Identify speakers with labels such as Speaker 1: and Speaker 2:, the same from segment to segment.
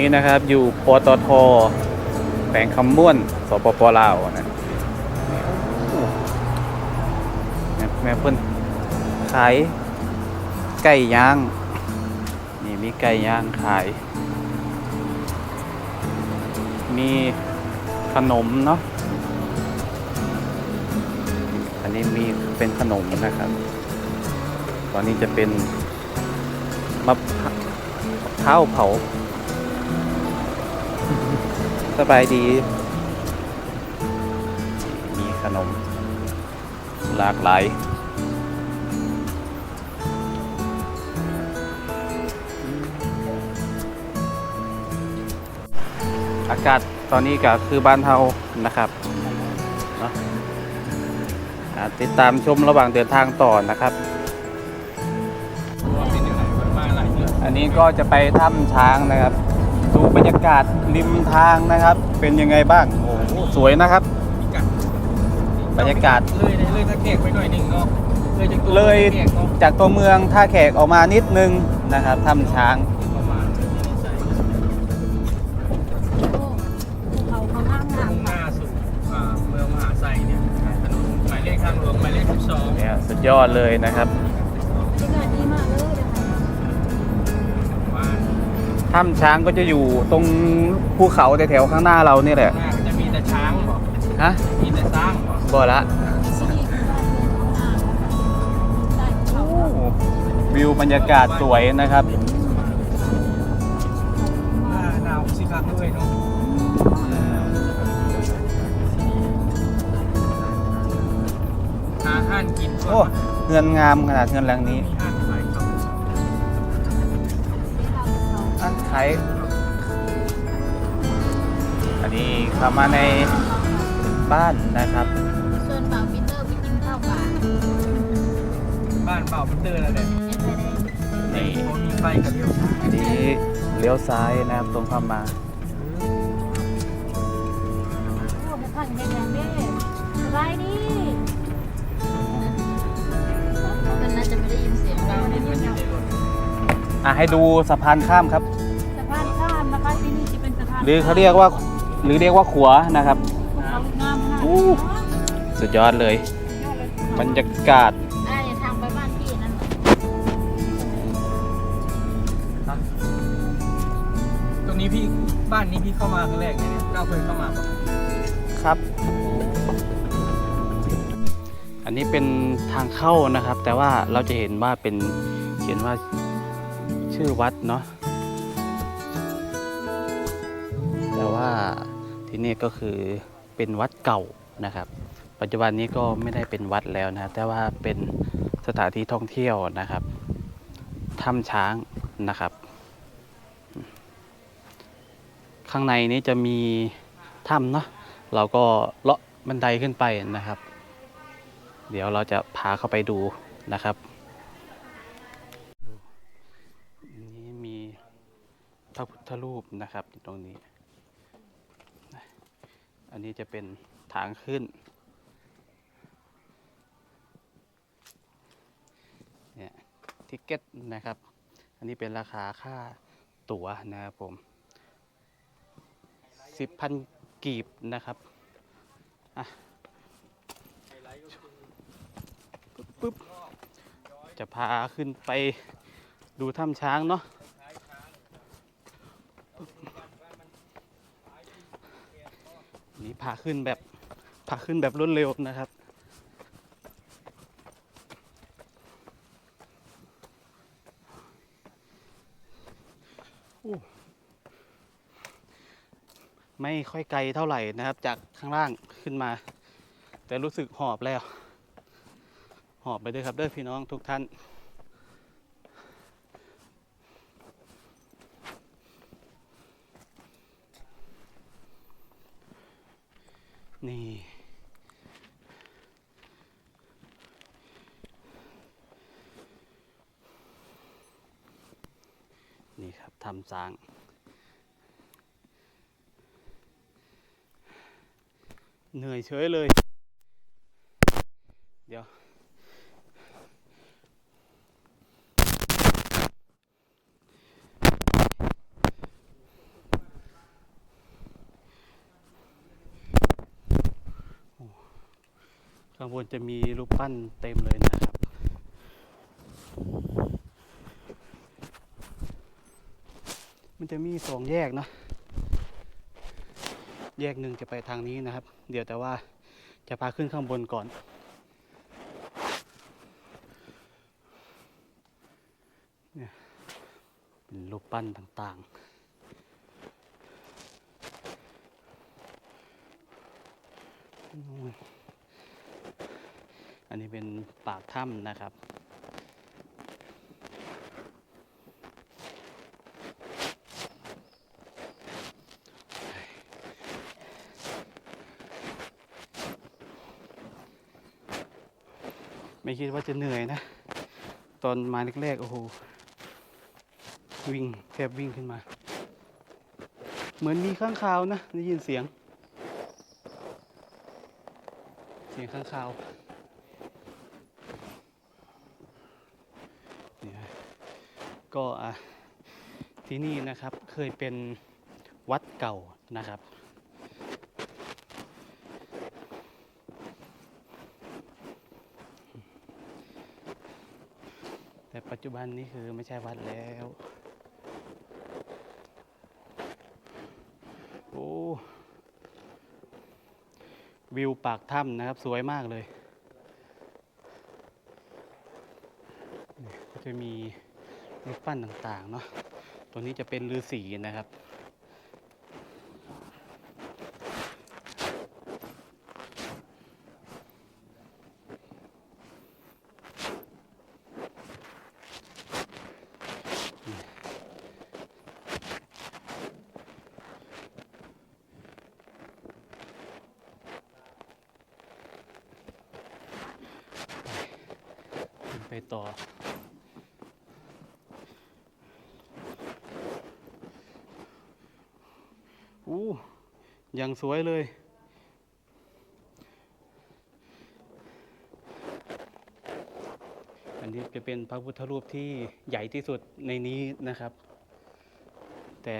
Speaker 1: อนนี้นะครับ อยู่ปตทแขวงคำม่วน สปปลาวนะแม่เพิ่นขายไก่ย่าง นี่มีไก่ย่างขาย มีขนมเนาะ อันนี้มีเป็นขนมนะครับ ตอนนี้จะเป็นมะพร้าวมะพร้าวเผา สบายดี มีขนมหลากหลายอากาศตอนนี้ก็คือบ้านเฮานะครับเนาะติดตามชมระหว่างเดินทางต่อนะครับ อันนี้ก็จะไปถ้ำช้างนะครับ ดูบรรยากาศริมทางนะครับ เป็นยังไงบ้างโอ้โหสวยนะครับ บรรยากาศ
Speaker 2: เลยเลยเลยถ้าแขกไปหน่อยหนึ่งเนาะเลยจากตัว
Speaker 1: เลย
Speaker 2: แขกเนาะ
Speaker 1: จากตัวเมืองท่าแขกออกมานิดนึงนะครับถ้ำช้าง
Speaker 2: ประมาณนี้ใส่
Speaker 3: เขาเขาห้ามงา
Speaker 2: มุ่
Speaker 3: ม
Speaker 2: งหน้าสู่อ่าเมืองมหาไซเนี่ยถนนหมายเลขทางหลวงหมายเลข12
Speaker 1: เนี่ยสุดยอดเลยนะครับ ถ้ำช้างก็จะอยู่ตรงภูเขาแถวๆข้างหน้าเรานี่แหละ
Speaker 2: หน้าก็จะมีแต่ช้างบ่
Speaker 1: ฮะ
Speaker 2: มีแต่สร้างบ่
Speaker 1: บ่ละ
Speaker 3: ที่นี่คือบ้านเมืองของอาใต้เขา
Speaker 1: วิวบรรยากาศสวยนะครับ
Speaker 2: หน้าดาวสิครับด้วยเนาะหาอาหารกิน
Speaker 1: โอ้เงินงามขนาดเงินแรงนี้
Speaker 2: อั
Speaker 1: นขายอันนี้เข้ามาในบ้านนะครับ
Speaker 3: ส่วนบ่าวปีเตอร์ไปกินข้าวป่า
Speaker 2: บ้านเปล่าเป็นเตอร์แล้วเนี่ย
Speaker 3: ยังไงได้
Speaker 1: นี่
Speaker 2: เขามีไฟกับเดียว
Speaker 1: อันนี้เลี้ยวซ้ายนะครับตรงเข้ามา
Speaker 3: โอ้ท่านเห็นอย่างนี้สบายดีมันน่าจะไม่ได้ยินเสียงเรา
Speaker 2: เห็นมันอยู่ในรถ
Speaker 1: อะให้ดูสะพานข้ามครับ หรือเขาเรียกว่าหรือเรียกว่าขัวนะครับ
Speaker 3: ภูเขางามมาก
Speaker 1: อู้สุดยอดเลยบรรยากาศ
Speaker 3: ได้ทางไปบ้านพี่นั่น
Speaker 2: ตรงนี้พี่บ้านนี้พี่เข้ามาครั้งแรกเนี่ยเนี่ยก้าวเคยเข้ามาปะ
Speaker 1: ครับ อันนี้เป็นทางเข้านะครับ แต่ว่าเราจะเห็นว่าเป็นเขียนว่าชื่อวัดเนาะ ที่นี่ก็คือเป็นวัดเก่านะครับ ปัจจุบันนี้ก็ไม่ได้เป็นวัดแล้วนะแต่ว่าเป็นสถานที่ท่องเที่ยวนะครับถ้ำช้างนะครับ ข้างในนี้จะมีถ้ำเนาะเราก็เลาะบันไดขึ้นไปนะครับ เดี๋ยวเราจะพาเข้าไปดูนะครับนนี้มีพระพุทธรูปนะครับตรงนี้ อันนี้จะเป็นทางขึ้น เนี่ยทิกเก็ตนะครับ อันนี้เป็นราคาค่าตั๋วนะครับผมสิบพันกีบนะครับ อะปึ๊บจะพาขึ้นไปดูถ้ำช้างเนาะ นี่พาขึ้นแบบพาขึ้นแบบรวดเร็วนะครับ ไม่ค่อยไกลเท่าไหร่นะครับ จากข้างล่างขึ้นมา แต่รู้สึกหอบแล้ว หอบไปด้วยครับเด้อพี่น้องทุกท่าน นี่ นี่ครับทำสร้างเหนื่อยเฉยเลย ข้างบนจะมีรูปปั้นเต็มเลยนะครับ มันจะมีสองแยกเนอะแยกหนึ่งจะไปทางนี้นะครับ เดี๋ยวแต่ว่าจะพาขึ้นข้างบนก่อน เนี่ยเป็นรูปปั้นต่างๆนู่น อันนี้เป็นปากถ้ำนะครับ ไม่คิดว่าจะเหนื่อยนะ ตอนมาแรกๆ โอ้โห วิ่งแทบวิ่งขึ้นมา เหมือนมีข้างคาวนะ ได้ยินเสียง เสียงข้างคาวเนี่ย ก็ที่นี่นะครับเคยเป็นวัดเก่านะครับ แต่ปัจจุบันนี้คือไม่ใช่วัดแล้ว โอ้วิวปากถ้ำนะครับสวยมากเลย ก็จะมี รูปปั้นต่างๆเนาะตัวนี้จะเป็นฤาษีนะครับ ไปต่อ อู้ยังสวยเลย อันนี้จะเป็นพระพุทธรูปที่ใหญ่ที่สุดในนี้นะครับ แต่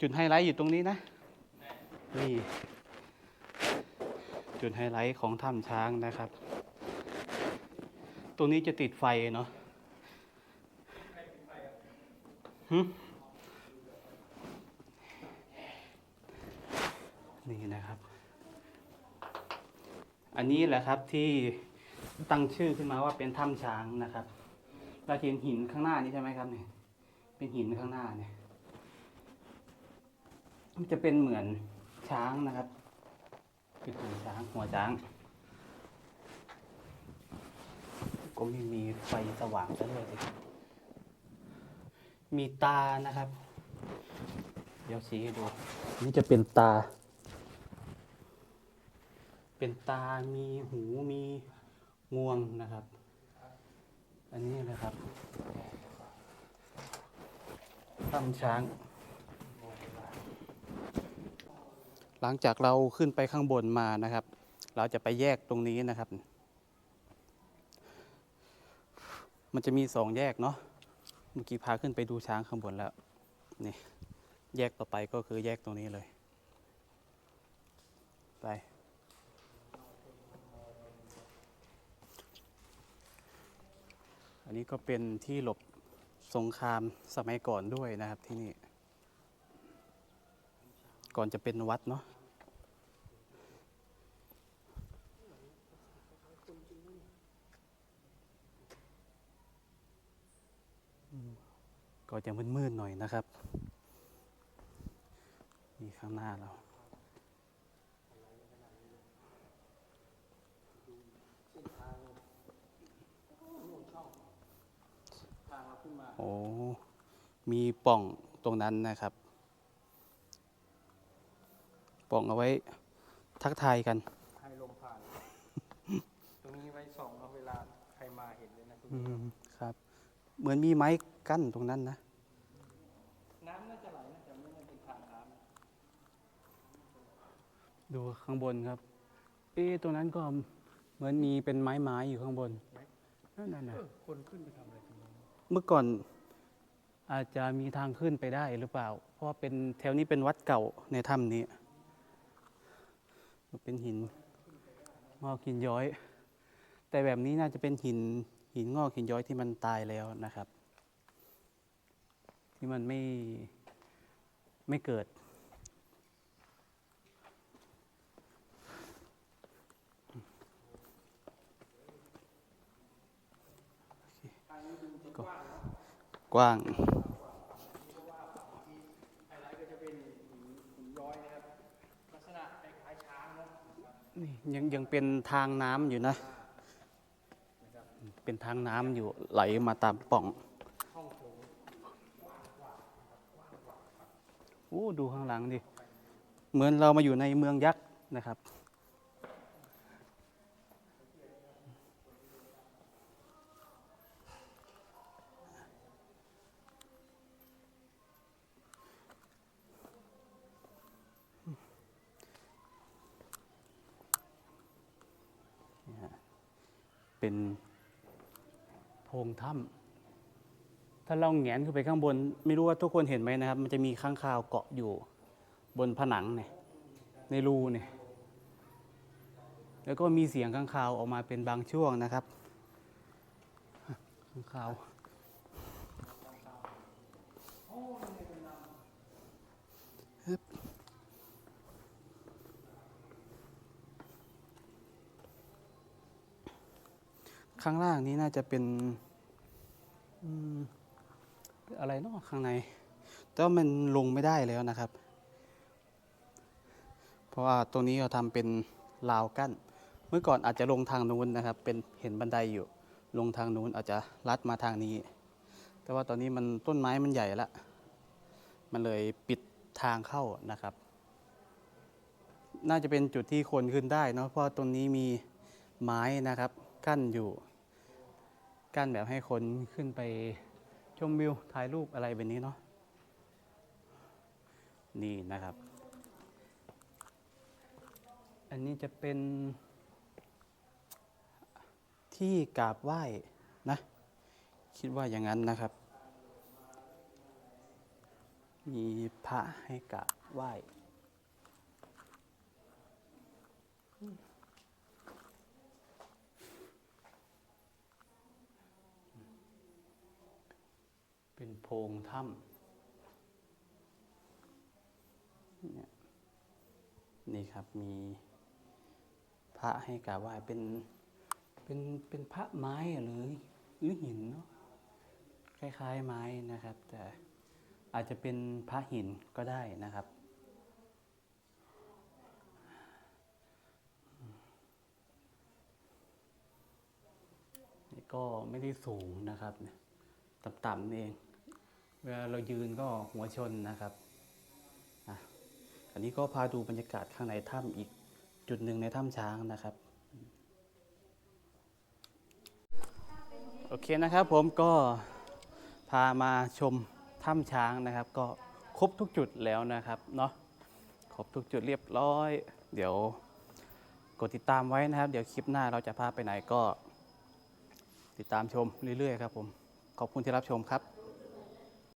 Speaker 1: จุดไฮไลท์อยู่ตรงนี้นะ นี่จุดไฮไลท์ของถ้ำช้างนะครับ ตรงนี้จะติดไฟเนาะหึนี่นะครับ อันนี้แหละครับที่ตั้งชื่อขึ้นมาว่าเป็นถ้ำช้างนะครับ เราเห็นหินข้างหน้านี้ใช่ไหมครับเนี่ย เป็นหินข้างหน้าเนี่ย มันจะเป็นเหมือนช้างนะครับ เป็นหัวช้างหัวช้าง ก็ไม่มีไฟสว่างซะเลยสิมีตานะครับ เดี๋ยวชี้ให้ดู นี่จะเป็นตา เป็นตา มีหูมีงวงนะครับ อันนี้นะครับถ้ำช้าง หลังจากเราขึ้นไปข้างบนมานะครับ เราจะไปแยกตรงนี้นะครับ มันจะมีสองแยกเนาะ เมื่อกี้พาขึ้นไปดูช้างข้างบนแล้ว นี่ แยกต่อไปก็คือแยกตรงนี้เลย ไป อันนี้ก็เป็นที่หลบสงครามสมัยก่อนด้วยนะครับที่นี่ ก่อนจะเป็นวัดเนาะก็จะมืดๆหน่อยนะครับ นี่ข้างหน้าเรา โอ้มีปล่องตรงนั้นนะครับปล่องเอาไว้ทักทายกัน
Speaker 2: ให้ลมผ่าน ตรงนี้ไว้ส่องเอาเวลาใครมาเห็นเลยนะตรง
Speaker 1: อื
Speaker 2: นี้
Speaker 1: มครับ เหมือนมีไม้กั้นตรงนั้นนะ
Speaker 2: น้ำน่าจะไหลนะแต่ไม่ได้เป็นทางน้ำนะ
Speaker 1: ดูข้างบนครับ เอ๊ะตรงนั้นก็เหมือนมีเป็นไม้ไม้อยู่ข้างบน นั่นน่ะนะ
Speaker 2: เออคนขึ้นไปทำอะไรตรงนี้
Speaker 1: เมื่อก่อนอาจจะมีทางขึ้นไปได้หรือเปล่า เพราะว่าเป็นแถวนี้เป็นวัดเก่าในถ้ำนี้ เป็นหินงอกหินย้อย แต่แบบนี้น่าจะเป็นหินหินงอกหินย้อยที่มันตายแล้วนะครับ ที่มันไม่ไม่เกิด กว้าง
Speaker 2: นี่ยัง
Speaker 1: ยังเป็นทางน้ำอยู่นะ เป็นทางน้ำอยู่ไหลมาตามป่อง
Speaker 2: โอ้
Speaker 1: ดูข้างหลังดิ เหมือนเรามาอยู่ในเมืองยักษ์นะครับ เป็นโพรงถ้ำถ้าเราแงนขึ้นไปข้างบน ไม่รู้ว่าทุกคนเห็นไหมนะครับ มันจะมีข้างคาวเกาะอยู่บนผนังเนี่ยในรูเนี่ยแล้วก็มีเสียงข้างคาวออกมาเป็นบางช่วงนะครับข้างคาวฮึบ ข้างล่างนี้น่าจะเป็นอะไรเนาะข้างใน แต่ว่ามันลงไม่ได้แล้วนะครับ เพราะว่าตรงนี้เราทำเป็นราวกั้น เมื่อก่อนอาจจะลงทางนู้นนะครับ เป็นเห็นบันไดอยู่ ลงทางนู้นอาจจะลัดมาทางนี้ แต่ว่าตอนนี้มันต้นไม้มันใหญ่ละ มันเลยปิดทางเข้านะครับ น่าจะเป็นจุดที่คนขึ้นได้เนาะ เพราะตรงนี้มีไม้นะครับ กั้นอยู่ กั้นแบบให้คนขึ้นไปชมวิวถ่ายรูปอะไรแบบนี้เนาะนี่นะครับ อันนี้จะเป็นที่กราบไหว้นะ คิดว่าอย่างนั้นนะครับ มีพระให้กราบไหว้ เป็นโพรงถ้ำเนี่ยนี่ครับมีพระให้กราบไหว้เป็นเป็นเป็นพระไม้หรือหรือหินเนาะคล้าย ๆ ไม้นะครับ แต่อาจจะเป็นพระหินก็ได้นะครับนี่ก็ไม่ได้สูงนะครับ ต่ำๆนี่เอง เวลาเรายืนก็หัวชนนะครับอันนี้ก็พาดูบรรยากาศข้างในถ้ำอีกจุดหนึ่งในถ้ำช้างนะครับ โอเคนะครับผมก็พามาชมถ้ำช้างนะครับ ก็ครบทุกจุดแล้วนะครับเนาะครบทุกจุดเรียบร้อย เดี๋ยวกดติดตามไว้นะครับ เดี๋ยวคลิปหน้าเราจะพาไปไหนก็ ติดตามชมเรื่อยๆครับผม ขอบคุณที่รับชมครับ